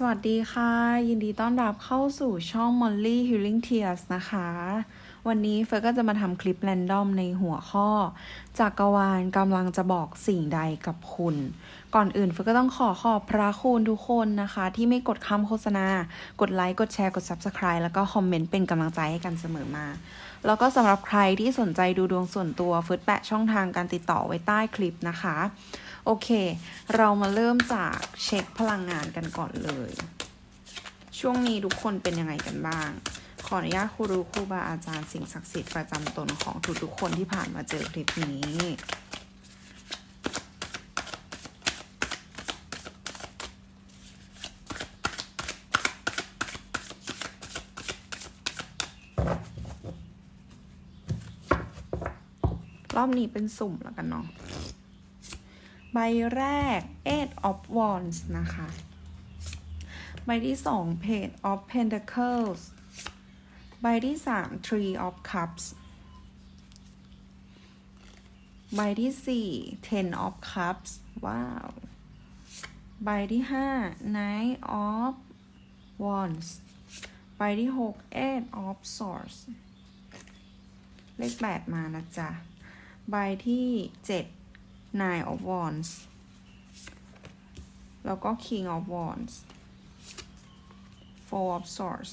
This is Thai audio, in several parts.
สวัสดีค่ะ ยินดีต้อนรับเข้าสู่ช่อง Molly Healing Tears นะคะ วันนี้เฟิร์สก็จะมาทำคลิปแรนดอมในหัวข้อจากกรวาลกำลังจะบอกสิ่งใดกับคุณ ก่อนอื่นเฟิร์สก็ต้องขอขอบพระคุณทุกคนนะคะ ที่ไม่กดคำโฆษณา กดไลค์ กดแชร์ กด Subscribe แล้วก็คอมเมนต์เป็นกำลังใจให้กันเสมอมา แล้วก็สำหรับใครที่สนใจดูดวงส่วนตัวเฟิร์สแปะช่องทางการติดต่อไว้ใต้คลิปนะคะ โอเค เรามาเริ่มจากเช็คพลังงานกันก่อนเลย ช่วงนี้ทุกคนเป็นยังไงกันบ้าง ขออนุญาตครูรูครูบาอาจารย์สิ่งศักดิ์สิทธิ์ประจำตนของทุกๆคนที่ผ่านมาเจอคลิปนี้รอบนี้เป็นสุ่มแล้วกันเนาะ ใบแรก eight of wands นะคะ ใบที่สอง page of pentacles ใบที่สาม three of cups ใบที่สี่ ten of cups ว้าว ใบที่ห้า nine of wands ใบที่หก eight of swords เลขแปดมานะจ๊ะ ใบที่เจ็ด nine of wands แล้วก็ king of wands four of swords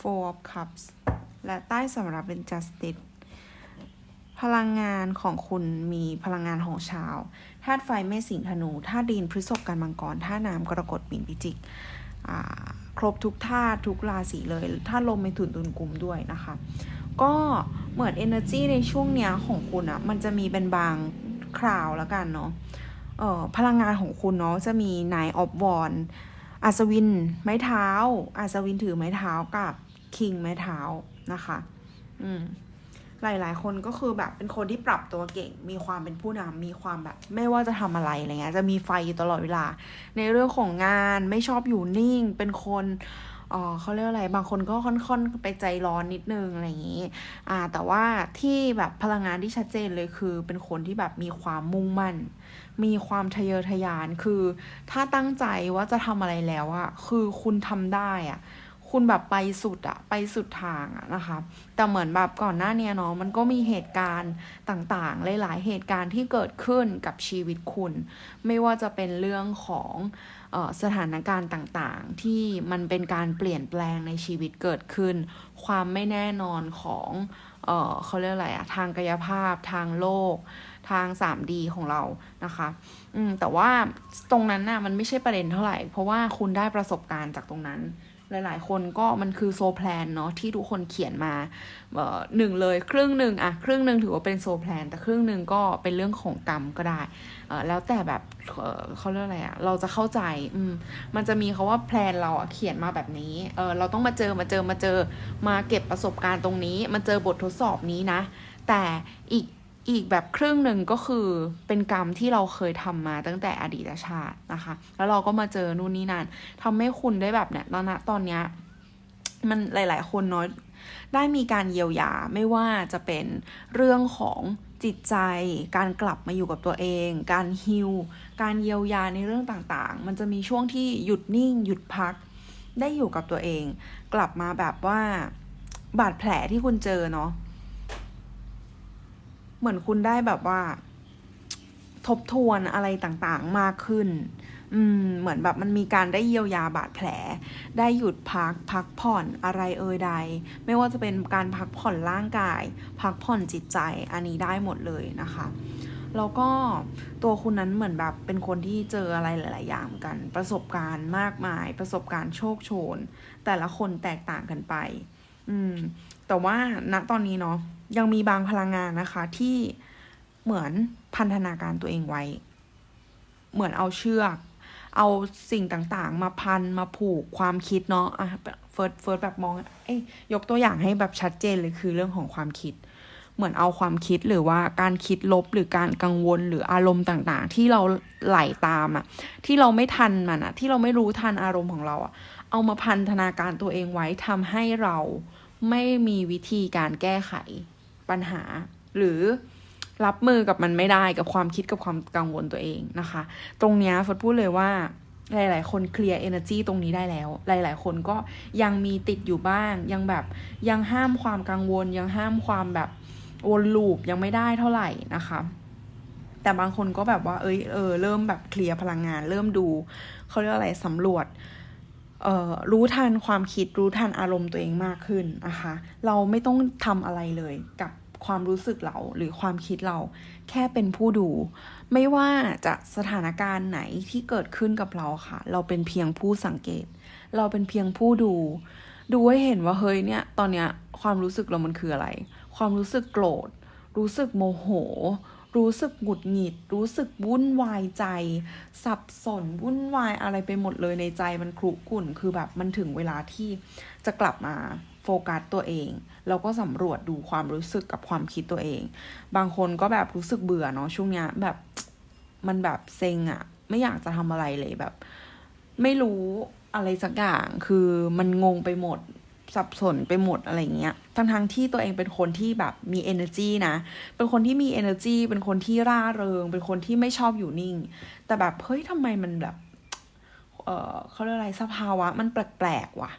four of cups และใต้สำหรับเป็น justice พลังงานของคุณมีพลังงานของชาวธาตุไฟเมษสิงห์ธนูธาตุดินพฤษภกันมังกรธาตุน้ำกรกฎปิ่นพิจิกครบทุกธาตุทุกราศีเลยธาตุลมเป็นถุนตุนกลุ่มด้วยนะคะ ก็เหมือน energy ในช่วงเนี้ยของคุณอะมันจะมีเป็นบางคราวแล้วกันเนาะเอ่อพลังงานของคุณเนาะจะมี nine of wands อัศวินไม้เท้าอัศวินถือไม้เท้ากับคิงไม้เท้านะคะอืมหลายๆ คนก็คือแบบเป็นคนที่ปรับตัวเก่ง มีความเป็นผู้นำมีความแบบ ไม่ว่าจะทำอะไรอะไรเงี้ยจะมีไฟอยู่ตลอดเวลา ในเรื่องของงานไม่ชอบอยู่นิ่ง เป็นคน เออเขาเรียกอะไรบางคนก็ค่อนๆไปใจร้อนนิดนึงอะไรอย่างนี้อ่าแต่ว่าที่แบบพลังงานที่ชัดเจนเลยคือ เป็นคนที่แบบมีความมุ่งมั่น มีความทะเยอทะยานคือถ้าตั้งใจว่าจะทำอะไรแล้วอะคือคุณทำได้อะคุณแบบไปสุดอะไปสุดทางอะนะคะ แต่เหมือนแบบก่อนหน้าเนี้ยเนาะมันก็มีเหตุการณ์ต่างๆ หลายๆเหตุการณ์ที่เกิดขึ้นกับชีวิตคุณ ไม่ว่าจะเป็นเรื่องของ สถานการณ์ต่างๆ ที่มันเป็นการเปลี่ยนแปลงในชีวิตเกิดขึ้น ความไม่แน่นอนของเออเขาเรียกอะไรอะทางกายภาพทางโลก ทาง 3D ของเรานะคะอืมแต่ว่าตรงนั้นน่ะมันไม่ใช่ประเด็นเท่าไหร่ เพราะว่าคุณได้ประสบการณ์จากตรงนั้น หลาย ๆ คนก็มันคือโซแพลนเนาะที่ทุกคนเขียนมาเอ่อหนึ่งเลยครึ่งหนึ่งอะครึ่งหนึ่งถือว่าเป็นโซแพลนแต่ครึ่งหนึ่งก็เป็นเรื่องของกรรมก็ได้เออแล้วแต่แบบเออเขาเรียกอะไรอะเราจะเข้าใจอืมมันจะมีคาว่าแพลนเราอะเขียนมาแบบนี้เออเราต้องมาเจอมาเจอมาเจอมาเก็บประสบการณ์ตรงนี้ มาเจอบททดสอบนี้นะ แต่อีก อีกแบบครึ่งหนึ่งก็คือเป็นกรรมที่เราเคยทำมาตั้งแต่อดีตชาตินะคะ แล้วเราก็มาเจอนู่นนี่นั่นทำให้คุณได้แบบเนี่ยตอนนะตอนเนี้ยมันหลาย ๆ คนเนาะได้มีการเยียวยาไม่ว่าจะเป็นเรื่องของจิตใจ การกลับมาอยู่กับตัวเอง การฮิลการเยียวยาในเรื่องต่างๆ มันจะมีช่วงที่หยุดนิ่ง หยุดพัก ได้อยู่กับตัวเอง กลับมาแบบว่าบาดแผลที่คุณเจอเนาะ เหมือนคุณได้แบบว่า ทบทวนอะไรต่างๆ มากขึ้น อืม เหมือนแบบมันมีการได้เยียวยาบาดแผล ได้หยุดพักพักผ่อนอะไรเอ่ยใด ไม่ว่าจะเป็นการพักผ่อนร่างกาย พักผ่อนจิตใจ อันนี้ได้หมดเลยนะคะแล้วก็ตัวคุณนั้นเหมือนแบบเป็นคนที่เจออะไรหลาย ๆ อย่างกัน ประสบการณ์มากมาย ประสบการณ์โชคโชน แต่ละคนแตกต่างกันไป อืม แต่ว่าณตอนนี้เนาะยังมีบางพลังงานนะคะ ที่เหมือนพันธนาการตัวเองไว้ เหมือนเอาเชือก เอาสิ่งต่างๆ มาพันมาผูกความคิดเนาะอะเฟิร์สเฟิร์สแบบมองเอ้ยยกตัวอย่างให้แบบชัดเจนเลยคือเรื่องของความคิด เหมือนเอาความคิดหรือว่าการคิดลบหรือการกังวลหรืออารมณ์ต่างๆ ที่เราไหลตามอะที่เราไม่ทันมันอะที่เราไม่รู้ทันอารมณ์ของเราอะเอามาพันธนาการตัวเองไว้ทำให้เรา ไม่มีวิธีการแก้ไขปัญหา หรือรับมือกับมันไม่ได้กับความคิดกับความกังวลตัวเองนะคะ ตรงนี้ฟิร์สพูดเลยว่าหลาย ๆ คนเคลียร์ energy ตรงนี้ได้แล้ว หลาย ๆ คนก็ยังมีติดอยู่บ้าง ยังแบบยังห้ามความกังวล ยังห้ามความแบบวนลูปยังไม่ได้เท่าไหร่นะคะ แต่บางคนก็แบบว่า เอ้ย เออ เริ่มแบบเคลียร์พลังงาน เริ่มดู เขาเรียกอะไรสำรวจ รู้ทันความคิดรู้ทันอารมณ์ตัวเองมากขึ้นนะคะเราไม่ต้องทำอะไรเลยกับความรู้สึกเราหรือความคิดเราแค่เป็นผู้ดู ไม่ว่าจะสถานการณ์ไหนที่เกิดขึ้นกับเราค่ะ เราเป็นเพียงผู้สังเกต เราเป็นเพียงผู้ดู ดูให้เห็นว่าเฮ้ยเนี่ยตอนเนี้ยความรู้สึกเรามันคืออะไร ความรู้สึกโกรธ รู้สึกโมโห รู้สึกหงุดหงิด รู้สึกวุ่นวายใจ สับสนวุ่นวายอะไรไปหมดเลยในใจมันครุกรุ่น คือแบบมันถึงเวลาที่จะกลับมาโฟกัสตัวเองแล้วก็สำรวจดูความรู้สึกกับความคิดตัวเอง บางคนก็แบบรู้สึกเบื่อเนาะช่วงเนี้ยแบบมันแบบเซ็งอะไม่อยากจะทำอะไรเลยแบบ ไม่รู้อะไรสักอย่างคือมันงงไปหมด สับสนไปหมดอะไรเงี้ย ทั้งทั้งๆที่ตัวเองเป็นคนที่แบบมี energy นะ เป็นคนที่มี energy เป็นคนที่ร่าเริง เป็นคนที่ไม่ชอบอยู่นิ่ง แต่แบบเฮ้ยทำไมมันแบบ เออเขาเรียกอะไรสภาวะมันแปลกๆว่ะ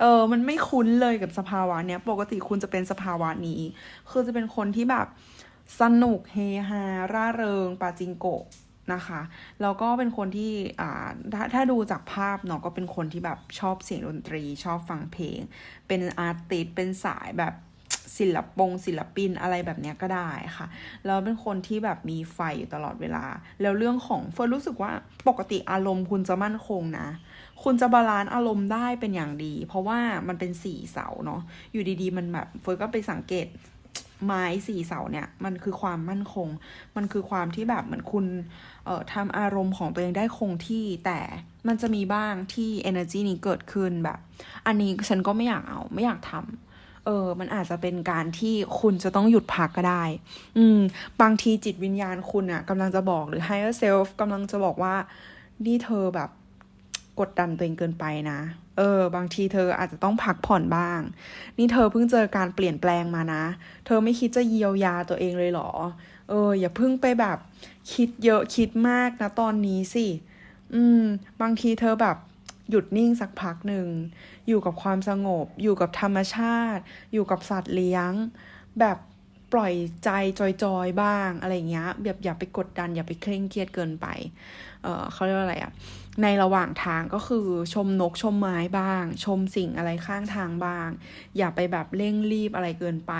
เออ มันไม่คุ้นเลยกับสภาวะเนี้ย ปกติคุณจะเป็นสภาวะนี้ คือจะเป็นคนที่แบบสนุกเฮฮาร่าเริงปาจิงโกะ นะคะแล้วก็เป็นคนที่อ่าถ้าถ้าดูจากภาพเนาะก็เป็นคนที่แบบชอบเสียงดนตรี ชอบฟังเพลง เป็นอาร์ติสเป็นสายแบบศิลปงศิลปินอะไรแบบเนี้ยก็ได้ค่ะแล้วเป็นคนที่แบบมีไฟอยู่ตลอดเวลา แล้วเรื่องของเฟิร์นรู้สึกว่าปกติอารมณ์คุณจะมั่นคงนะ คุณจะบาลานซ์อารมณ์ได้เป็นอย่างดี เพราะว่ามันเป็นสี่เสาเนาะอยู่ดีๆ มันแบบเฟิร์นก็ไปสังเกต ไม้สี่เสาเนี่ยมันคือความมั่นคง มันคือความที่แบบเหมือนคุณเอ่อทำอารมณ์ของตัวเองได้คงที่ แต่มันจะมีบ้างที่ energy นี้เกิดขึ้นแบบ อันนี้ฉันก็ไม่อยากเอาไม่อยากทำเออ มันอาจจะเป็นการที่คุณจะต้องหยุดพักก็ได้ อืม บางทีจิตวิญญาณคุณอะกำลังจะบอกหรือ higher self กำลังจะบอกว่านี่เธอแบบ กดดันตัวเองเกินไปนะ เออ บางทีเธออาจจะต้องพักผ่อนบ้าง นี่เธอเพิ่งเจอการเปลี่ยนแปลงมานะ เธอไม่คิดจะเยียวยาตัวเองเลยเหรอ เออ อย่าเพิ่งไปแบบ คิดเยอะคิดมากนะตอนนี้สิ อืม บางทีเธอแบบหยุดนิ่งสักพักหนึ่ง อยู่กับความสงบ อยู่กับธรรมชาติ อยู่กับสัตว์เลี้ยง แบบ ล่อยใจจอยๆบ้างอะไรเงี้ยแบบอย่าไปกดดัน อย่าไปเคร่งเครียดเกินไป เออเขาเรียกว่าอะไรอะในระหว่างทางก็คือชมนกชมไม้บ้าง ชมสิ่งอะไรข้างทางบ้าง อย่าไปแบบเร่งรีบอะไรเกินไป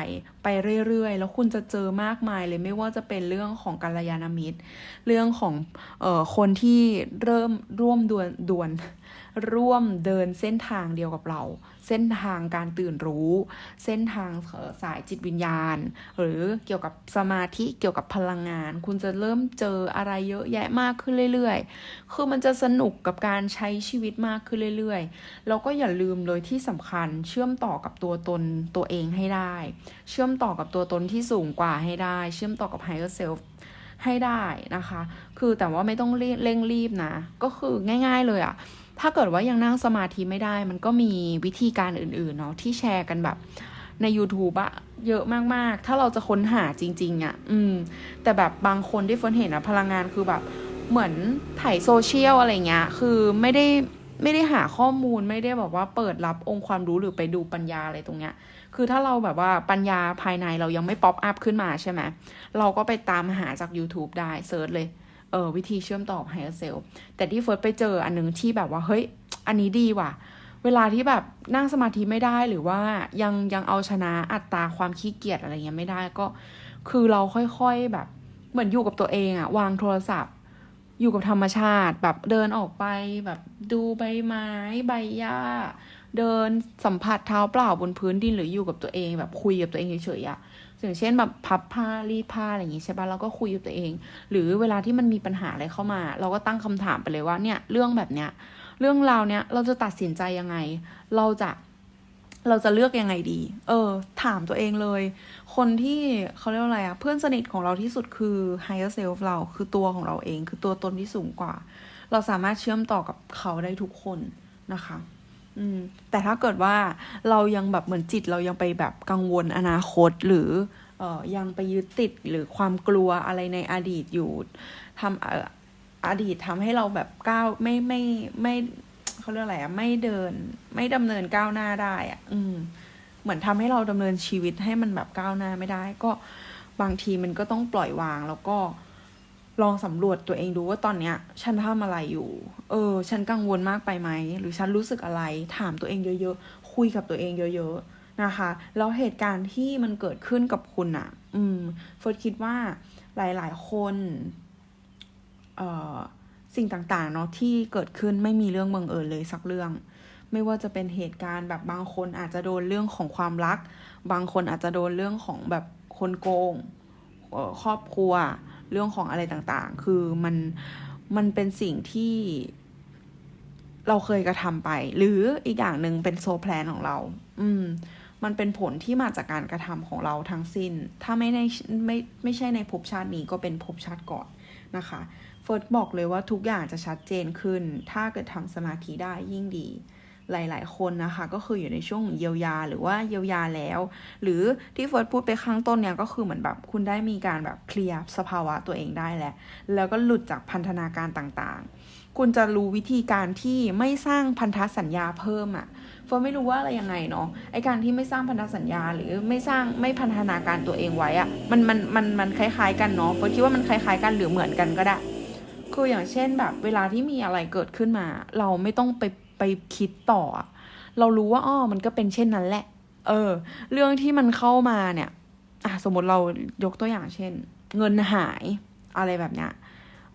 ไปเรื่อยๆ แล้วคุณจะเจอมากมายเลยไม่ว่าจะเป็นเรื่องของกัลยาณมิตร เรื่องของเอ่อคนที่เริ่มร่วมดวนดวนร่วมเดินเส้นทางเดียวกับเรา เส้นทางการตื่นรู้ เส้นทางสายจิตวิญญาณ หรือเกี่ยวกับสมาธิเกี่ยวกับพลังงาน คุณจะเริ่มเจออะไรเยอะแยะมากขึ้นเรื่อยๆ คือมันจะสนุกกับการใช้ชีวิตมากขึ้นเรื่อยๆ แล้วก็อย่าลืมเลยที่สำคัญเชื่อมต่อกับตัวตนตัวเองให้ได้ เชื่อมต่อกับตัวตนที่สูงกว่าให้ได้ เชื่อมต่อกับ higher self ให้ได้นะคะ คือแต่ว่าไม่ต้องเร่งรีบนะ ก็คือง่าย ๆเลยอะ ถ้าเกิดว่ายังนั่งสมาธิไม่ได้ มันก็มีวิธีการอื่นๆเนาะที่แชร์กันแบบใน YouTube อะเยอะมากๆ ถ้าเราจะค้นหาจริง ๆอะอืม แต่แบบบางคนที่ฝนเห็นอะพลังงานคือแบบเหมือนถ่ายโซเชียลอะไรเงี้ย คือไม่ได้ไม่ได้หาข้อมูลไม่ได้แบบว่าเปิดรับองค์ความรู้หรือไปดูปัญญาอะไรตรงเนี้ย คือถ้าเราแบบว่าปัญญาภายในเรายังไม่ป๊อปอัพขึ้นมาใช่ไหม เราก็ไปตามหาจาก YouTube ได้เซิร์ชเลย เออวิธีเชื่อมต่อ higher self แต่ที่เฟิร์สไปเจออันหนึงที่แบบว่าเฮ้ยอันนี้ดีว่ะ เวลาที่แบบนั่งสมาธิไม่ได้หรือว่ายังยังเอาชนะอัตราความขี้เกียจอะไรเงี้ยไม่ได้ก็ คือเราค่อยๆแบบ เหมือนอยู่กับตัวเองอะวางโทรศัพท์ อยู่กับธรรมชาติ แบบเดินออกไปแบบดูใบไม้ใบหญ้าเดินสัมผัสเท้าเปล่าบนพื้นดินหรืออยู่กับตัวเองแบบคุยกับตัวเองเฉยๆอะ อย่างเช่นแบบพับผ้ารีดผ้าอะไรอย่างงี้ใช่ปะเราก็คุยกับตัวเอง หรือเวลาที่มันมีปัญหาอะไรเข้ามา เราก็ตั้งคำถามไปเลยว่าเนี่ยเรื่องแบบเนี้ยเรื่องราวเนี้ยเราจะตัดสินใจยังไง เราจะเราจะเลือกยังไงดี เออ ถามตัวเองเลย คนที่เขาเรียกว่าอะไรอะเพื่อนสนิทของเราที่สุดคือ higher self เราคือตัวของเราเอง คือตัวตนที่สูงกว่า เราสามารถเชื่อมต่อกับเขาได้ทุกคนนะคะ อืมแต่ถ้าเกิดว่าเรายังแบบเหมือนจิตเรายังไปแบบกังวลอนาคตหรือเอ่อยังไปยึดติดหรือความกลัวอะไรในอดีตอยู่ทำเอ่ออดีตทำให้เราแบบก้าวไม่ไม่ไม่เขาเรียกอะไรอะไม่เดิน ไม่ดำเนินก้าวหน้าได้อะอืมเหมือนทำให้เราดำเนินชีวิตให้มันแบบก้าวหน้าไม่ได้ ก็บางทีมันก็ต้องปล่อยวางแล้วก็ ลองสำรวจตัวเองดูว่าตอนเนี้ย ฉันทำอะไรอยู่ เออ ฉันกังวลมากไปไหม หรือฉันรู้สึกอะไร ถามตัวเองเยอะๆ คุยกับตัวเองเยอะๆ นะคะ แล้วเหตุการณ์ที่มันเกิดขึ้นกับคุณอะอืมเฟิร์สคิดว่าหลายๆ คน เอ่อ สิ่งต่างๆ เนาะที่เกิดขึ้นไม่มีเรื่องบังเอิญเลยสักเรื่อง ไม่ว่าจะเป็นเหตุการณ์แบบบางคนอาจจะโดนเรื่องของความรัก บางคนอาจจะโดนเรื่องของแบบคนโกงครอบครัว เรื่องของอะไรต่างๆ คือมันมันเป็นสิ่งที่เราเคยกระทำไป หรืออีกอย่างหนึ่งเป็นโซแพลนของเรา อืม มันเป็นผลที่มาจากการกระทำของเราทั้งสิ้น ถ้าไม่ในไม่ไม่ใช่ในภพชาตินี้ก็เป็นภพชาติก่อนนะคะ เฟิร์สบอกเลยว่าทุกอย่างจะชัดเจนขึ้น ถ้าเกิดทำสมาธิได้ยิ่งดี หลาย ๆ คนนะคะ ก็คืออยู่ในช่วงเยียวยาหรือว่าเยียวยาแล้ว หรือที่เฟิร์สพูดไปข้างต้นเนี่ยก็คือเหมือนแบบคุณได้มีการแบบเคลียร์สภาวะตัวเองได้แล้วแล้วก็หลุดจากพันธนาการต่างๆ คุณจะรู้วิธีการที่ไม่สร้างพันธสัญญาเพิ่มอะ่ะเฟิร์สไม่รู้ว่าอะไรยังไงเนาะไอการที่ไม่สร้างพันธสัญญา หรือไม่สร้างไม่พันธนาการตัวเองไว้อะ่ะมันมันมันมันคล้าย ๆ กันเนาะเฟิร์สคิดว่ามันคล้ายๆ กันหรือเหมือนกันก็ได้คืออย่างเช่นแบบเวลาที่มีอะไรเกิดขึ้นมา เราไม่ต้องไป ไปคิดต่อ เรารู้ว่าอ้อมันก็เป็นเช่นนั้นแหละ เออ เรื่องที่มันเข้ามาเนี่ยอะสมมติเรายกตัวอย่างเช่น เงินหายอะไรแบบเนี้ย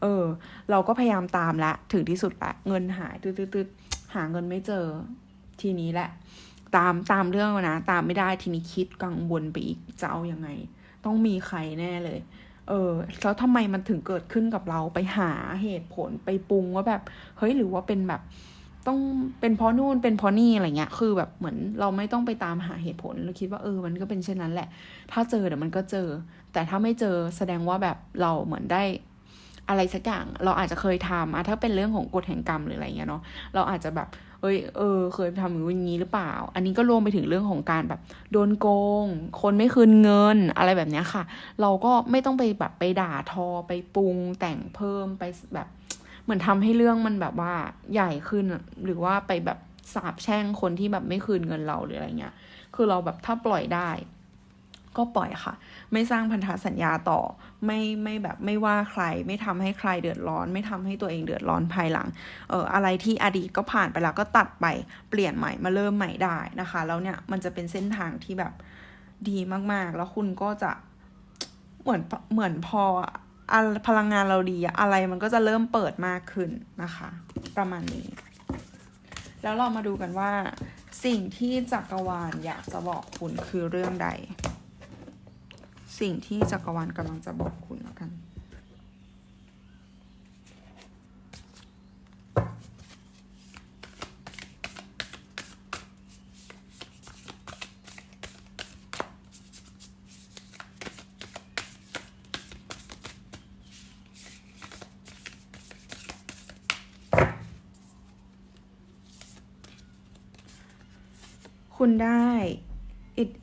เออ เราก็พยายามตามละถึงที่สุดละเงินหายตืดๆๆหาเงินไม่เจอทีนี้แหละ ตามตามเรื่องนะ ตามไม่ได้ทีนี้คิดกังวลไปอีกจะเอาอยัางไง ต้องมีใครแน่เลย เออแล้วทำไมมันถึงเกิดขึ้นกับเราไปหาเหตุผลไปปรุงว่าแบบ เฮ้ยหรือว่าเป็นแบบ ต้องเป็นเพราะนู่นเป็นเพราะนี่อะไรเงี้ย คือแบบเหมือนเราไม่ต้องไปตามหาเหตุผล เราคิดว่าเออ มันก็เป็นเช่นนั้นแหละ ถ้าเจอเดี๋ยวมันก็เจอ แต่ถ้าไม่เจอแสดงว่าแบบเราเหมือนได้อะไรสักอย่าง เราอาจจะเคยทำอะถ้าเป็นเรื่องของกฎแห่งกรรมหรืออะไรเงี้ยเนาะ เราอาจจะแบบ เอ้ยเออ เคยทำอย่างนี้หรือเปล่า อันนี้ก็รวมไปถึงเรื่องของการแบบโดนโกง คนไม่คืนเงินอะไรแบบเนี้ยค่ะ เราก็ไม่ต้องไปแบบไปด่าทอไปปรุงแต่งเพิ่มไปแบบ เหมือนทำให้เรื่องมันแบบว่าใหญ่ขึ้นหรือว่าไปแบบสาบแช่งคนที่แบบไม่คืนเงินเราหรืออะไรเงี้ย คือเราแบบถ้าปล่อยได้ ก็ปล่อยค่ะ ไม่สร้างพันธสัญญาต่อ ไม่ไม่แบบไม่ว่าใคร ไม่ทำให้ใครเดือดร้อน ไม่ทำให้ตัวเองเดือดร้อนภายหลัง เอออะไรที่อดีตก็ผ่านไปแล้วก็ตัดไปเปลี่ยนใหม่มาเริ่มใหม่ได้นะคะ แล้วเนี่ยมันจะเป็นเส้นทางที่แบบดีมากๆ แล้วคุณก็จะเหมือนเหมือนพอ พลังงานเราดีอะอะไรมันก็จะเริ่มเปิดมากขึ้นนะคะ ประมาณนี้ แล้วเรามาดูกันว่า สิ่งที่จักรวาลอยากจะบอกคุณคือเรื่องใด สิ่งที่จักรวาลกำลังจะบอกคุณแล้วกัน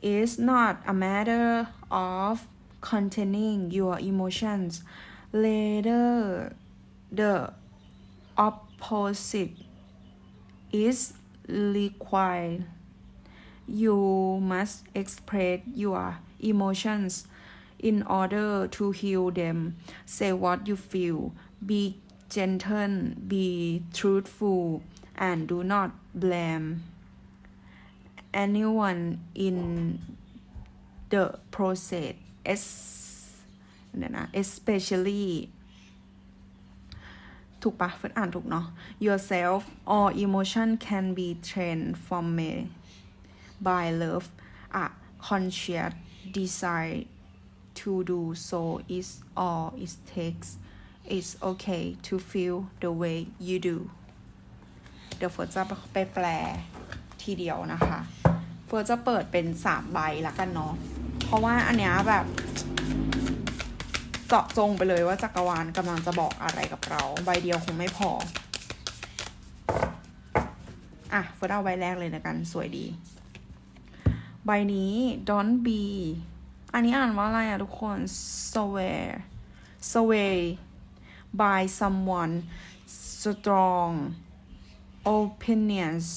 is not a matter of containing your emotions. Rather the opposite is required you must express your emotions in order to heal them. Say what you feel. Be gentle be truthful and do not blame anyone in the process es เดี๋ยวนะ especially ถูกปะเฟิร์นอ่านถูกเนาะ yourself or emotion can be transformed by love a conscious desire to do so is all it takes it's okay to feel the way you do เดี๋ยวเฟิร์นจะไปแปล ทีเดียวนะคะเฟิร์จะเปิดเป็นสามใบละกันเนาะเพราะว่าอันเนี้ยแบบเจาะจงไปเลยว่าจักรวาลกำลังจะบอกอะไรกับเรา ใบเดียวคงไม่พอ อะเฟิร์เอาใบแรกเลยนะกันสวยดี ใบนี้ don't be อันนี้อ่านว่าอะไรอะทุกคน swear sway by someone strong opinions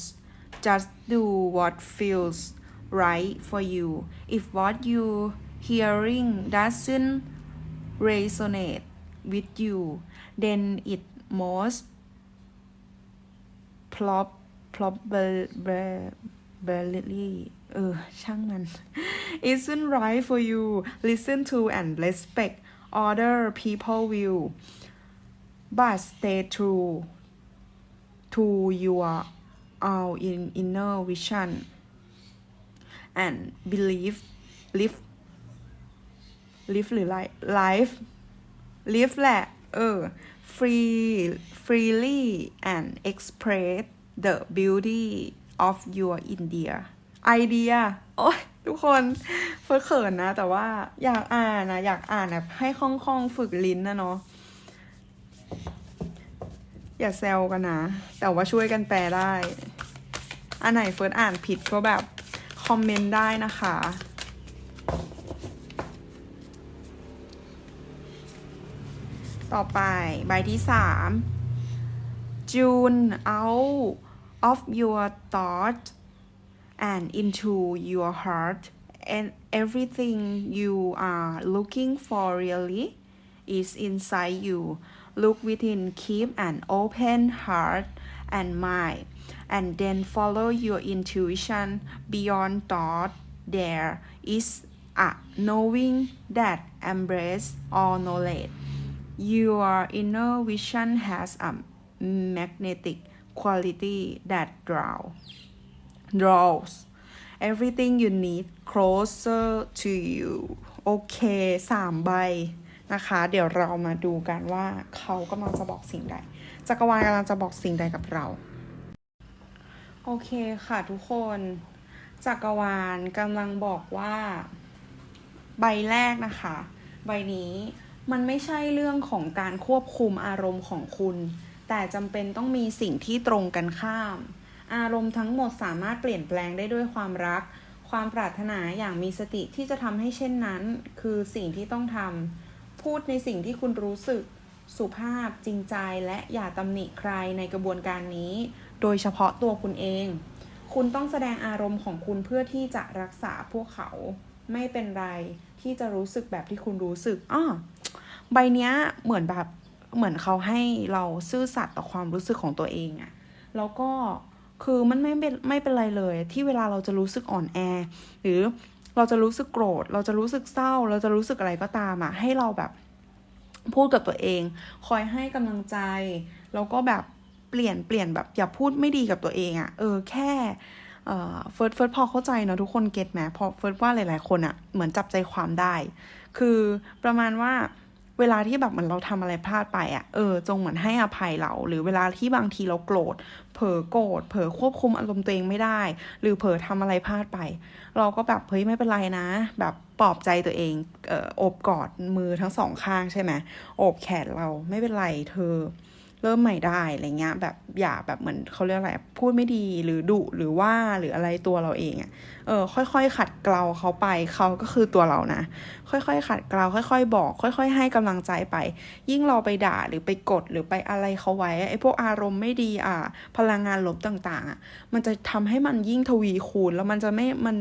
just do what feels right for you if what you hearing doesn't resonate with you then it most prob probably เออ ช่างมัน isn't right for you listen to and respect other people view but stay true to your our in inner vision and believe live live หรือ life live แหละ เออ free freely and express the beauty of your India idea โอ้ยทุกคนเฟิร์เขินนะ แต่ว่าอยากอ่านนะ อยากอ่านแบบให้คล่องๆ ฝึกลิ้นนะเนาะ อย่าแซวกันนะ แต่ว่าช่วยกันแปลได้ อันไหนเฟิร์สอ่านผิดก็แบบ คอมเมนต์ได้นะคะ ต่อไปใบที่สาม June out of your thought and into your heart and everything you are looking for really is inside you look within keep an open heart and mind and then follow your intuition beyond thought there is a knowing that embrace all knowledge your inner vision has a magnetic quality that draw draws everything you need closer to you โอเคสามใบ นะคะ เดี๋ยวเรามาดูกันว่าเขากำลังจะบอกสิ่งใด จักรวาลกำลังจะบอกสิ่งใดกับเรา โอเคค่ะทุกคน จักรวาลกำลังบอกว่า ใบแรกนะคะ ใบนี้มันไม่ใช่เรื่องของการควบคุมอารมณ์ของคุณ แต่จำเป็นต้องมีสิ่งที่ตรงกันข้าม อารมณ์ทั้งหมดสามารถเปลี่ยนแปลงได้ด้วยความรัก ความปรารถนาอย่างมีสติที่จะทำให้เช่นนั้น คือสิ่งที่ต้องทำ พูดในสิ่งที่คุณรู้สึกสุภาพจริงใจและอย่าตำหนิใครในกระบวนการนี้ โดยเฉพาะตัวคุณเอง คุณต้องแสดงอารมณ์ของคุณเพื่อที่จะรักษาพวกเขา ไม่เป็นไรที่จะรู้สึกแบบที่คุณรู้สึกอ้อใบเนี้ยเหมือนแบบเหมือนเขาให้เราซื่อสัตย์ต่อความรู้สึกของตัวเองอะแล้วก็คือมันไม่เป็นไม่เป็นไรเลย ที่เวลาเราจะรู้สึกอ่อนแอ หรือ เราจะรู้สึกโกรธ เราจะรู้สึกเศร้า เราจะรู้สึกอะไรก็ตามอะให้เราแบบพูดกับตัวเอง คอยให้กำลังใจ แล้วก็แบบเปลี่ยนเปลี่ยนแบบอย่าพูดไม่ดีกับตัวเองอะ่ะ เออแค่เอ่อเฟิร์สเฟิร์สพอเข้าใจเนาะทุกคนเก็ตไหมพอเฟิร์สว่าหลาย ๆ คนอะ่ะเหมือนจับใจความได้ คือประมาณว่า เวลาที่แบบเหมือนเราทำอะไรพลาดไปอะ่ะเออจงเหมือนให้อภัยเรา หรือเวลาที่บางทีเราโกรธเผลอโกรธเผลอควบคุมอารมณ์ตัวเองไม่ได้ หรือเผลอทำอะไรพลาดไป เราก็แบบเฮ้ยไม่เป็นไรนะ แบบปลอบใจตัวเองเออโอบกอดมือทั้งสองข้างใช่ไหมโอบแขนเราไม่เป็นไรเธอ เริ่มใหม่ได้อะไรเงี้ยแบบอย่าแบบเหมือนเขาเรียกอะไรพูดไม่ดีหรือดุหรือว่าหรืออะไรตัวเราเองอะ่ะเออค่อยๆ ขัดเกลาเขาไปเขาก็คือตัวเรานะ ค่อยๆ ขัดเกลาค่อย ๆ บอก ค่อย ๆ ให้กำลังใจไป ยิ่งเราไปด่าหรือไปกดหรือไปอะไรเขาไว้ไอ้พวกอารมณ์ไม่ดีอะพลังงานลบต่างๆอะมันจะทำให้มันยิ่งทวีคูณแล้วมันจะไม่มัน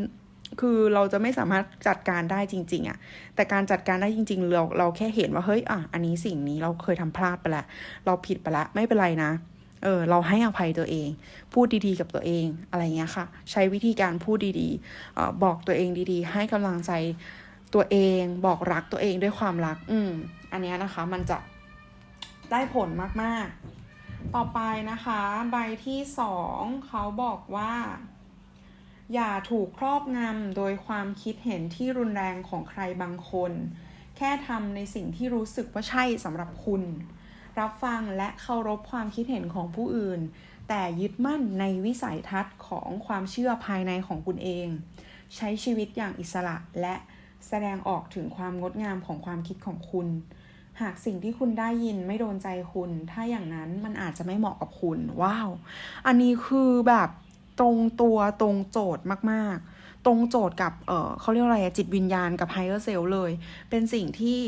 คือเราจะไม่สามารถจัดการได้จริง ๆอะแต่การจัดการได้จริง ๆ เราเราแค่เห็นว่าเฮ้ยอะอันนี้สิ่งนี้เราเคยทำพลาดไปล้วเราผิดไปล้วไม่เป็นไรนะเออเราให้อภัยตัวเอง พูดดีๆกับตัวเองอะไรเงี้ยค่ะ ใช้วิธีการพูดดีๆเอ่อบอกตัวเองดีๆ ให้กำลังใจตัวเองบอกรักตัวเองด้วยความรัก อืมอันเนี้ยนะคะมันจะได้ผลมากๆ ต่อไปนะคะ ใบที่สองเขาบอกว่า อย่าถูกครอบงำโดยความคิดเห็นที่รุนแรงของใครบางคน แค่ทำในสิ่งที่รู้สึกว่าใช่สำหรับคุณ รับฟังและเคารพความคิดเห็นของผู้อื่น แต่ยึดมั่นในวิสัยทัศน์ของความเชื่อภายในของคุณเอง ใช้ชีวิตอย่างอิสระและแสดงออกถึงความงดงามของความคิดของคุณ หากสิ่งที่คุณได้ยินไม่โดนใจคุณ ถ้าอย่างนั้นมันอาจจะไม่เหมาะกับคุณ ว้าว อันนี้คือแบบ ตรงตัวตรงโจทย์มากๆ ตรงโจทย์กับเออเขาเรียกอะไรจิตวิญญาณกับ higher self เลย เป็นสิ่งที่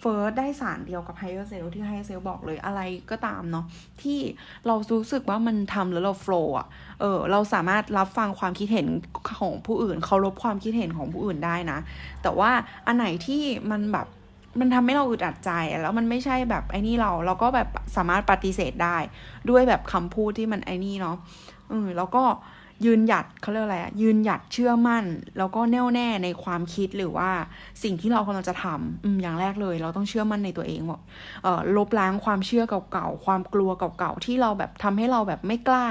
เฟิร์สได้สารเดียวกับ higher self ที่ higher self บอกเลยอะไรก็ตามเนาะที่เรารู้สึกว่ามันทำแล้วเรา flow อะเออเราสามารถรับฟังความคิดเห็นของผู้อื่นเคารพความคิดเห็นของผู้อื่นได้นะ แต่ว่าอันไหนที่มันแบบมันทำให้เราอึดอัดใจแล้วมันไม่ใช่แบบไอ้นี่เราเราก็แบบสามารถปฏิเสธได้ด้วยแบบคำพูดที่มันไอ้นี่เนาะ เออแล้วก็ยืนหยัดเขาเรียกอะไรอะยืนหยัดเชื่อมั่น แล้วก็แน่วแน่ในความคิดหรือว่าสิ่งที่เรากำลังจะทำอืมอย่างแรกเลย เราต้องเชื่อมั่นในตัวเองว่าเออลบล้างความเชื่อเก่าๆความกลัวเก่าๆที่เราแบบทำให้เราแบบไม่กล้า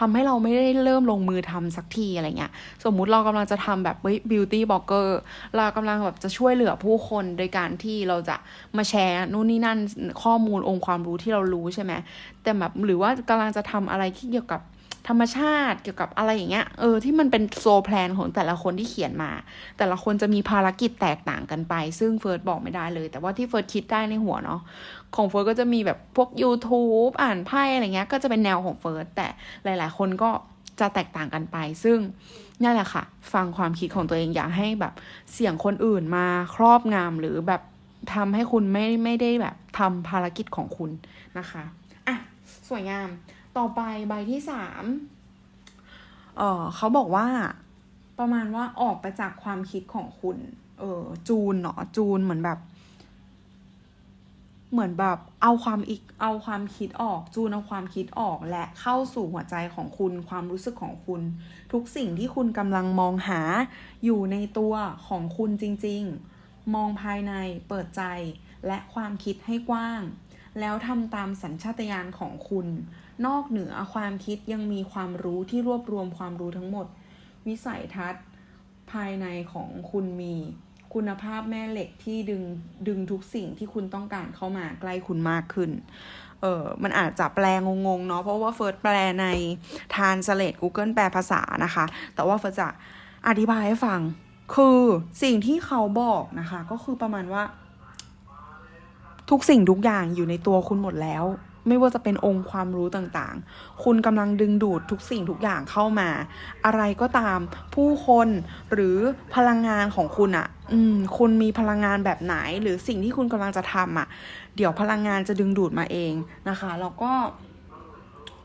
ทำให้เราไม่ได้เริ่มลงมือทำสักทีอะไรเงี้ยสมมุติเรากำลังจะทำแบบบิวตี้บล็อกเกอร์เรากำลังแบบจะช่วยเหลือผู้คนโดยการที่เราจะมาแชร์นู่นนี่นั่นข้อมูลองค์ความรู้ที่เรารู้ใช่ไหมแต่แบบหรือว่ากำลังจะทำอะไรที่เกี่ยวกับ ธรรมชาติเกี่ยวกับอะไรอย่างเงี้ยเออที่มันเป็นโซแพลนของแต่ละคนที่เขียนมา แต่ละคนจะมีภารกิจแตกต่างกันไป ซึ่งเฟิร์สบอกไม่ได้เลย แต่ว่าที่เฟิร์สคิดได้ในหัวเนาะของเฟิร์สก็จะมีแบบพวก YouTube อ่านไพ่อะไรเงี้ยก็จะเป็นแนวของเฟิร์สแต่หลาย ๆ คนก็จะแตกต่างกันไป ซึ่งนั่นแหละค่ะ ฟังความคิดของตัวเองอย่าให้แบบเสียงคนอื่นมาครอบงำหรือแบบทำให้คุณไม่ไม่ได้แบบทำภารกิจของคุณนะคะ อะ สวยงาม ต่อไปใบที่สามเออเขาบอกว่า ประมาณว่าออกไปจากความคิดของคุณ เออ จูนเนาะจูนเหมือนแบบ เหมือนแบบเอาความอีกเอาความคิดออก จูนเอาความคิดออกและเข้าสู่หัวใจของคุณความรู้สึกของคุณ ทุกสิ่งที่คุณกำลังมองหาอยู่ในตัวของคุณจริง ๆ มองภายในเปิดใจและความคิดให้กว้าง แล้วทำตามสัญชาตญาณของคุณ นอกเหนือความคิดยังมีความรู้ที่รวบรวมความรู้ทั้งหมด วิสัยทัศน์ภายในของคุณมี คุณภาพแม่เหล็กที่ดึงดึงทุกสิ่งที่คุณต้องการเข้ามาใกล้คุณมากขึ้น เออมันอาจจะแปลงงๆเนาะเพราะว่าเฟิร์สแปลในทานสเลด Google แปลภาษานะคะ แต่ว่าเฟิร์สจะอธิบายให้ฟัง คือสิ่งที่เขาบอกนะคะ ก็คือประมาณว่า ทุกสิ่งทุกอย่างอยู่ในตัวคุณหมดแล้ว ไม่ว่าจะเป็นองค์ความรู้ต่างๆ คุณกำลังดึงดูดทุกสิ่งทุกอย่างเข้ามา อะไรก็ตามผู้คนหรือพลังงานของคุณอะ่ะอืมคุณมีพลังงานแบบไหน หรือสิ่งที่คุณกำลังจะทำอะเดี๋ยวพลังงานจะดึงดูดมาเองนะคะ แล้วก็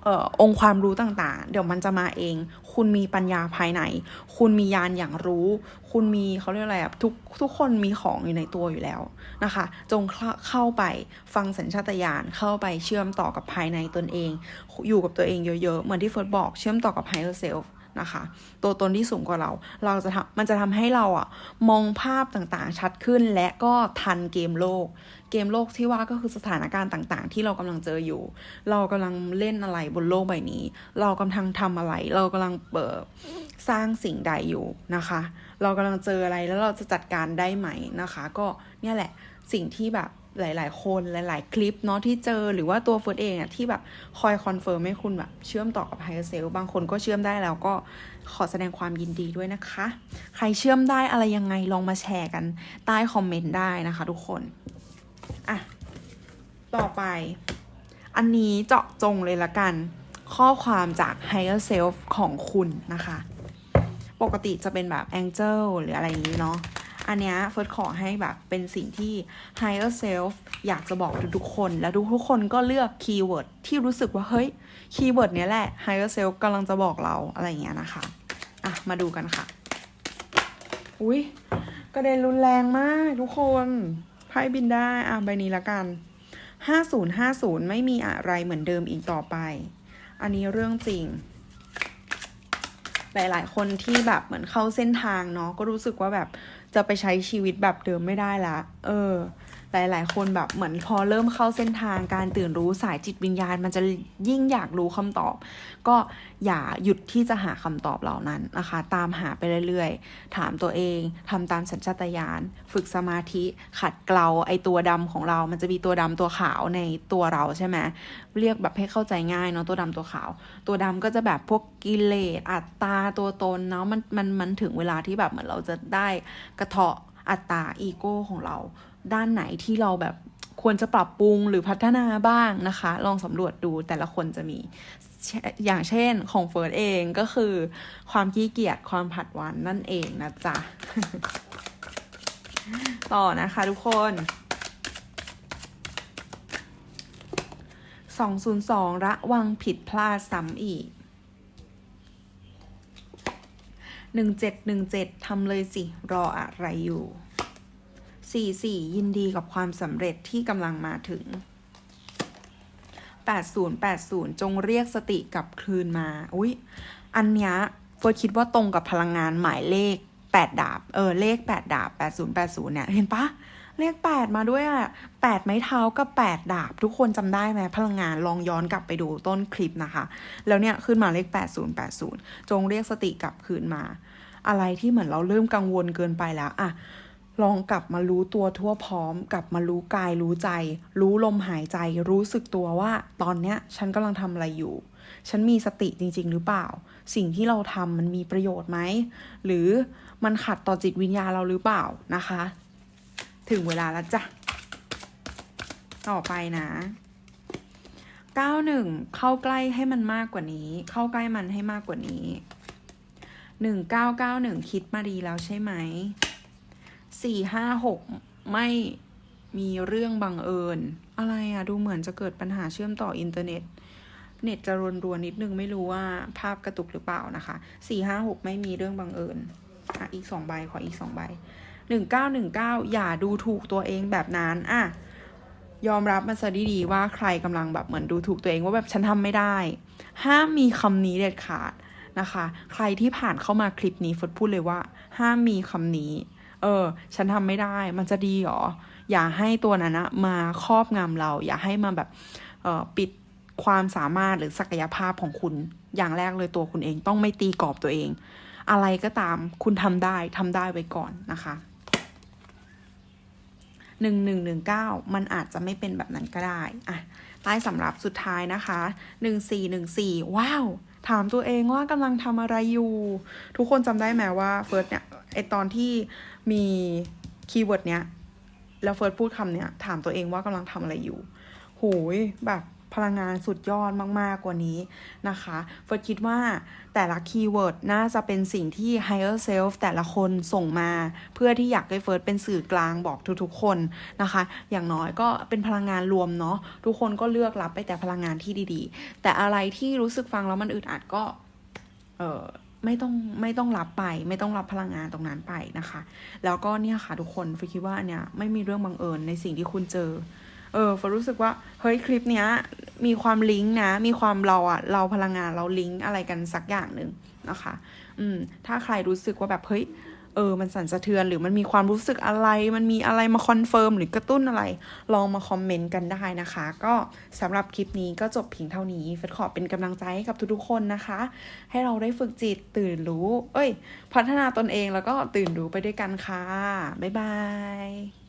ออองค์ความรู้ต่างๆ เดี๋ยวมันจะมาเอง คุณมีปัญญาภายใน คุณมียานอย่างรู้ คุณมีเขาเรียกอะไรอะทุกทุกคนมีของอยู่ในตัวอยู่แล้วนะคะ จงเข้าขาไปฟังสัญชาตญาณ เข้าไปเชื่อมต่อกับภายในตนเอง อยู่กับตัวเองเยอะๆ เหมือนที่เฟิร์สบอก เชื่อมต่อกับ higher self นะคะ ตัวตนที่สูงกว่าเรา เราจะทำมันจะทำให้เราอะมองภาพต่างๆ ชัดขึ้นและก็ทันเกมโลก เกมโลกที่ว่าก็คือสถานการณ์ต่างๆ ที่เรากำลังเจออยู่ เรากำลังเล่นอะไรบนโลกใบนี้ เรากำลังทำอะไร เรากำลังเปิดสร้างสิ่งใดอยู่นะคะ เรากำลังเจออะไรแล้วเราจะจัดการได้ไหมนะคะ ก็เนี่ยแหละสิ่งที่แบบ หลาย ๆ คนหลาย ๆ คลิปเนาะที่เจอหรือว่าตัวเฟิร์สเองอะที่แบบคอยคอนเฟิร์มให้คุณแบบเชื่อมต่อกับไฮเซลบางคนก็เชื่อมได้แล้วก็ขอแสดงความยินดีด้วยนะคะ ใครเชื่อมได้อะไรยังไงลองมาแชร์กันใต้คอมเมนต์ได้นะคะทุกคนอะต่อไป อันนี้เจาะจงเลยละกัน ข้อความจาก higher self ของคุณนะคะ ปกติจะเป็นแบบ angel หรืออะไรอย่างนี้เนาะ อันเนี้ยเฟิร์สขอให้แบบเป็นสิ่งที่ higher self อยากจะบอกทุกๆคนแล้วทุกๆคนก็เลือกคีย์เวิร์ดที่รู้สึกว่า เฮ้ยคีย์เวิร์ดเนี้ยแหละ higher self กำลังจะบอกเราอะไรอย่างเงี้ยนะคะ อะ มาดูกันค่ะ อุ้ยกระเด็นรุนแรงมากทุกคนไพ่บินได้อะใบนี้ละกัน5050ไม่มีอะไรเหมือนเดิมอีกต่อไป อันนี้เรื่องจริง หลาย ๆ คนที่แบบเหมือนเข้าเส้นทางเนาะก็รู้สึกว่าแบบ จะไปใช้ชีวิตแบบเดิมไม่ได้ละ เออ หลาย ๆ คนแบบเหมือนพอเริ่มเข้าเส้นทางการตื่นรู้สายจิตวิญญาณ มันจะยิ่งอยากรู้คำตอบ ก็อย่าหยุดที่จะหาคำตอบเหล่านั้นนะคะ ตามหาไปเรื่อย ๆ ถามตัวเองทำตามสัญชาตญาณฝึกสมาธิขัดเกลาไอตัวดำของเรา มันจะมีตัวดำตัวขาวในตัวเราใช่ไหมเรียกแบบให้เข้าใจง่ายเนาะตัวดำตัวขาว ตัวดำก็จะแบบพวกกิเลสอัตตาตัวตนเนาะมันมันมันถึงเวลาที่แบบเหมือนเราจะได้กระเทาะ อัตราอีโก้ของเรา ด้านไหนที่เราแบบควรจะปรับปรุงหรือพัฒนาบ้างนะคะ ลองสำรวจดูแต่ละคนจะมี อย่างเช่นของเฟิร์สเองก็คือความขี้เกียจความผัดวันนั่นเองนะจ๊ะ ต่อนะคะทุกคน202 ระวังผิดพลาดซ้ำอีก 1717ทำเลยสิ รออะไรอยู่ 44 ยินดีกับความสำเร็จที่กำลังมาถึง 8080 จงเรียกสติกลับคืนมา อุ๊ย อันเนี้ยเฟิร์สคิดว่าตรงกับพลังงานหมายเลข 8 ดาบ เออ เลข 8 ดาบ 8080 เนี่ย เห็นปะ เลข8มาด้วยอะ8ไม้เท้ากับ8ดดาบ ทุกคนจำได้ไหมพลังงานลองย้อนกลับไปดูต้นคลิปนะคะ แล้วเนี่ยขึ้นมาเลข8080จงเรียกสติกลับคืนมา อะไรที่เหมือนเราเริ่มกังวลเกินไปแล้วอะลองกลับมารู้ตัวทั่วพร้อม กลับมารู้กายรู้ใจ รู้ลมหายใจ รู้สึกตัวว่าตอนเนี้ยฉันกำลังทำอะไรอยู่ ฉันมีสติจริง ๆ หรือเปล่า สิ่งที่เราทำมันมีประโยชน์ไหม หรือมันขัดต่อจิตวิญญาเราหรือเปล่านะคะ ถึงเวลาแล้วจ้ะ ต่อไปนะ91 เข้าใกล้ให้มันมากกว่านี้ เข้าใกล้มันให้มากกว่านี้ 1991 คิดมาดีแล้วใช่ไหม 456 ไม่มีเรื่องบังเอิญ อะไรอะดูเหมือนจะเกิดปัญหาเชื่อมต่ออินเทอร์เน็ต เน็ตจะรวนรวนนิดนึงไม่รู้ว่าภาพกระตุกหรือเปล่านะคะ 456 ไม่มีเรื่องบังเอิญอะอีกสองใบขออีกสองใบ 1919 อย่าดูถูกตัวเองแบบนั้นอะยอมรับมันซะดีๆว่าใครกำลังแบบเหมือนดูถูกตัวเองว่าแบบฉันทำไม่ได้ ห้ามมีคำนี้เด็ดขาดนะคะ ใครที่ผ่านเข้ามาคลิปนี้ฟดพูดเลยว่า ห้ามมีคำนี้ เออ ฉันทำไม่ได้ มันจะดีหรอ อย่าให้ตัวนั้นนะมาครอบงำเรา อย่าให้มาแบบเออปิดความสามารถหรือศักยภาพของคุณ อย่างแรกเลยตัวคุณเองต้องไม่ตีกรอบตัวเอง อะไรก็ตามคุณทำได้ทำได้ไว้ก่อนนะคะ หนึ่งหนึ่งหนึ่งเก้ามันอาจจะไม่เป็นแบบนั้นก็ได้อะใต้สำหรับสุดท้ายนะคะหนึ่งสี่หนึ่งสี่ว้าว ถามตัวเองว่ากำลังทำอะไรอยู่ ทุกคนจำได้ไหมว่าเฟิร์สเนี่ยไอตอนที่มีคีย์เวิร์ดเนี้ยแล้วเฟิร์สพูดคำเนี้ยถามตัวเองว่ากำลังทำอะไรอยู่โหยแบบ พลังงานสุดยอดมาก ๆ กว่านี้นะคะเฟิร์สคิดว่าแต่ละคีย์เวิร์ดน่าจะเป็นสิ่งที่ higher self แต่ละคนส่งมา เพื่อที่อยากให้เฟิร์สเป็นสื่อกลางบอกทุก ๆ คนนะคะ อย่างน้อยก็เป็นพลังงานรวมเนาะทุกคนก็เลือกรับไปแต่พลังงานที่ดีๆ แต่อะไรที่รู้สึกฟังแล้วมันอึดอัดก็เออไม่ต้องไม่ต้องรับไป ไม่ต้องรับพลังงานตรงนั้นไปนะคะ แล้วก็เนี่ยค่ะทุกคนฟิคิดว่าเนี้ยไม่มีเรื่องบังเอิญในสิ่งที่คุณเจอ เออฟรู้สึกว่าเฮ้ยคลิปเนี้ย มีความลิงก์นะ มีความเราอะเราพลังงานเราลิงก์อะไรกันสักอย่างหนึ่งนะคะ อืม ถ้าใครรู้สึกว่าแบบเฮ้ยเออ มันสั่นสะเทือนหรือมันมีความรู้สึกอะไร มันมีอะไรมาคอนเฟิร์มหรือกระตุ้นอะไร ลองมาคอมเมนต์กันได้นะคะ ก็สำหรับคลิปนี้ก็จบเพียงเท่านี้เฟดขอเป็นกำลังใจให้กับทุกๆคนนะคะ ให้เราได้ฝึกจิตตื่นรู้ เอ้ย พัฒนาตนเองแล้วก็ตื่นรู้ไปด้วยกันค่ะ บ๊ายบาย